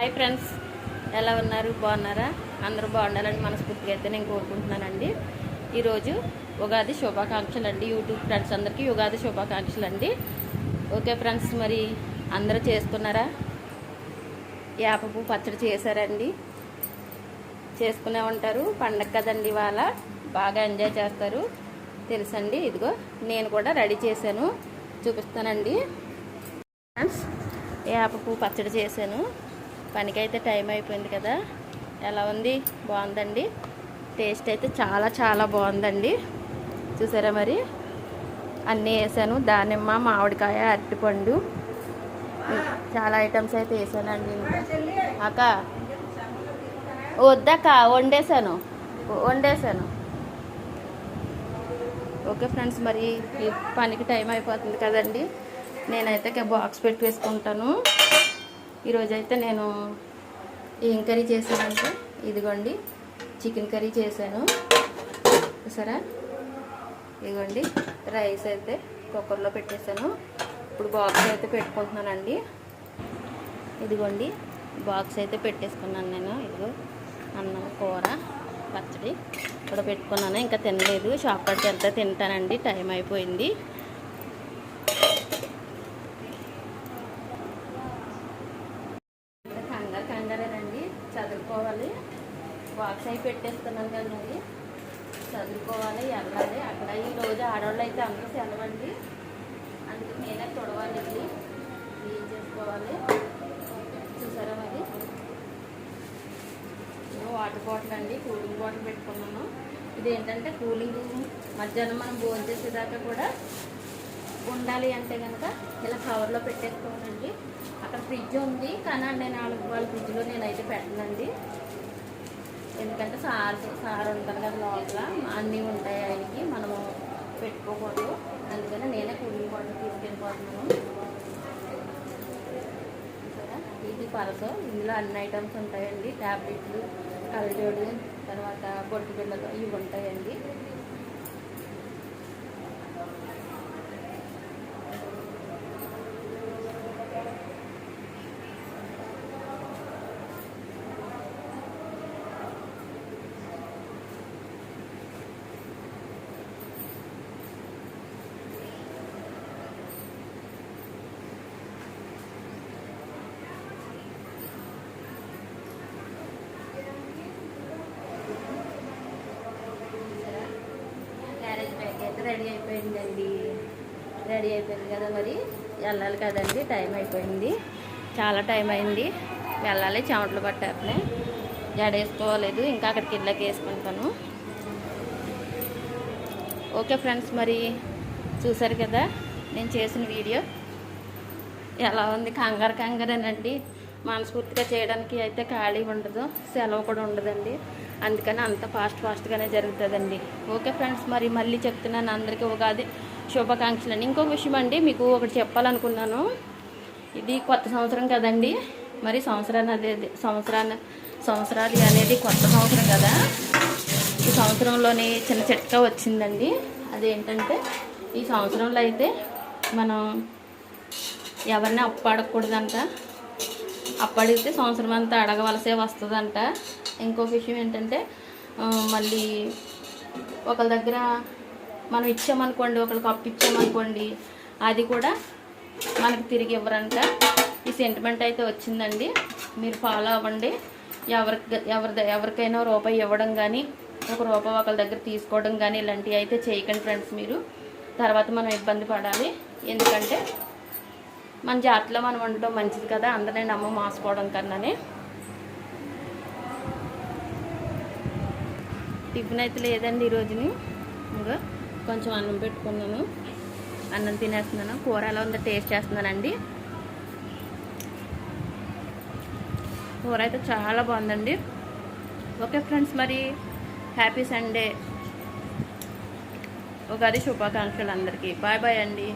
Hi friends ఎలా ఉన్నారు? బాగున్నారా? అందరూ బాగుండాలని మనస్ఫూర్తిగా అయితే నేను కోరుకుంటున్నానండి. ఈరోజు ఉగాది శుభాకాంక్షలు అండి. యూట్యూబ్ ఫ్రెండ్స్ అందరికీ ఉగాది శుభాకాంక్షలు అండి. ఓకే ఫ్రెండ్స్ మరి అందరూ చేసుకున్నారా యాపపు పచ్చడి చేశారండి. చేసుకునే ఉంటారు పండగ కదండి ఇవాళ. బాగా ఎంజాయ్ చేస్తారు. తెలుసండి? ఇదిగో నేను కూడా రెడీ చేశాను. చూపిస్తానండి. ఫ్రెండ్స్ వేపపు పచ్చడి చేశాను. పనికైతే టైం అయిపోయింది కదా. ఎలా ఉంది? బాగుందండి. టేస్ట్ అయితే చాలా చాలా బాగుందండి. చూసారా మరి? అన్నీ వేసాను. దానిమ్మ మామిడికాయ అరటిపండు. చాలా ఐటమ్స్ అయితే వేసానండి. అక్క వద్దక్క వండేసాను వండేసాను ఓకే ఫ్రెండ్స్ మరి ఈ పనికి టైం అయిపోతుంది కదండి. నేనైతే బాక్స్ పెట్టి వేసుకుంటాను. ఈరోజు అయితే నేను ఏం కర్రీ చేశానంటే ఇదిగోండి చికెన్ కర్రీ చేశాను. సరే ఇదిగోండి రైస్ అయితే కుక్కర్లో పెట్టేశాను. ఇప్పుడు బాక్స్ అయితే పెట్టుకుంటున్నానండి. ఇదిగోండి బాక్స్ అయితే పెట్టేసుకున్నాను నేను. ఇదిగో అన్నం కూర పచ్చడి కూడా పెట్టుకున్నాను. ఇంకా తినలేదు. షాప్ కాడికి వెళ్తే తింటానండి. టైం అయిపోయింది ఇంకా కంగారు కంగారేనండి చదువుకోవాలి బాక్స్ అయి పెట్టేస్తున్నాను కదా మరి. చదువుకోవాలి వెళ్ళాలి అక్కడ ఈ రోజు ఆడవాళ్ళు అయితే అందరూ సెలవండి. అందుకే నేనే తొడవాలి వెళ్ళి క్లీన్ చేసుకోవాలి. చూసారా మరి? వాటర్ బాటిల్ అండి. కూలింగ్ బాటిల్ పెట్టుకున్నాను. ఇది ఏంటంటే కూలింగ్ మధ్యాహ్నం మనం భోజనం చేసేదాకా కూడా ఉండాలి అంటే కనుక ఇలా కవర్లో పెట్టేసుకోవాలండి. అక్కడ ఫ్రిడ్జ్ ఉంది. కానీ నేను నాలుగు వాళ్ళ ఫ్రిడ్జ్లో నేనైతే పెట్టనండి. ఎందుకంటే సార్ సార్ ఉంటారు కదా లోపల అన్నీ ఉంటాయి ఆయనకి మనము పెట్టుకోకూడదు. అందుకని నేనే కూలింగ్ బాటిల్ తీసుకెళ్ళిపోతున్నాను. ఇది పరస ఇందులో అన్ని ఐటమ్స్ ఉంటాయండి. ట్యాబ్లెట్లు కలజోడు తర్వాత బొట్టు బిళ్ళలు ఇవి ఉంటాయండి. రెడీ అయిపోయిందండి. రెడీ అయిపోయింది కదా మరి? వెళ్ళాలి కదండి టైం అయిపోయింది. చాలా టైం అయింది. వెళ్ళాలి చెమటలు పట్టాపలే జడేసుకోలేదు ఇంకా అక్కడికి ఇళ్ళకి వేసుకుంటాను. ఓకే ఫ్రెండ్స్ మరి చూసారు కదా నేను చేసిన వీడియో? ఎలా ఉంది? కంగారు కంగారేనండి. మనస్ఫూర్తిగా చేయడానికి అయితే ఖాళీ ఉండదు. సెలవు కూడా ఉండదండి. అందుకని అంత ఫాస్ట్ ఫాస్ట్గానే జరుగుతుందండి. ఓకే ఫ్రెండ్స్ మరి మళ్ళీ చెప్తున్నాను అందరికీ ఉగాది శుభాకాంక్షలు అండి ఇంకొక విషయం అండి మీకు ఒకటి చెప్పాలనుకున్నాను. ఇది కొత్త సంవత్సరం కదండి మరి సంవత్సరాన్ని అదే సంవత్సరాన్ని సంవత్సరాలు అనేది కొత్త సంవత్సరం కదా. ఈ సంవత్సరంలోని చిన్న చిట్కా వచ్చిందండి. అదేంటంటే ఈ సంవత్సరంలో అయితే మనం ఎవరిని అప్పు అడగకూడదంట. అప్పు అడిగితే సంవత్సరం అంతా అడగవలసే వస్తుందంట. ఇంకొక విషయం ఏంటంటే మళ్ళీ ఒకరి దగ్గర మనం ఇచ్చామనుకోండి ఒకరికి అప్పు ఇచ్చామనుకోండి అది కూడా మనకి తిరిగి ఇవ్వరంట. ఈ సెంటిమెంట్ అయితే వచ్చిందండి. మీరు ఫాలో అవ్వండి. ఎవరికి ఎవరి ఎవరికైనా రూపాయి ఇవ్వడం కానీ ఒక రూపాయి ఒకరి దగ్గర తీసుకోవడం కానీ ఇలాంటివి అయితే చేయకండి ఫ్రెండ్స్ మీరు. తర్వాత మనం ఇబ్బంది పడాలి. ఎందుకంటే మన జాతిలో మనం ఉండడం మంచిది కదా. అందరినీ నమ్మ మాసుకోవడం కన్నానే. టిఫిన్ అయితే లేదండి ఈరోజుని. ఇంకా కొంచెం అన్నం పెట్టుకున్నాను. అన్నం తినేస్తున్నాను. కూర ఎలా ఉందో టేస్ట్ చేస్తున్నానండి. కూర అయితే చాలా బాగుందండి. ఓకే ఫ్రెండ్స్ మరి హ్యాపీ సండే. ఉగాది శుభాకాంక్షలు అందరికీ. బాయ్ బాయ్ అండి.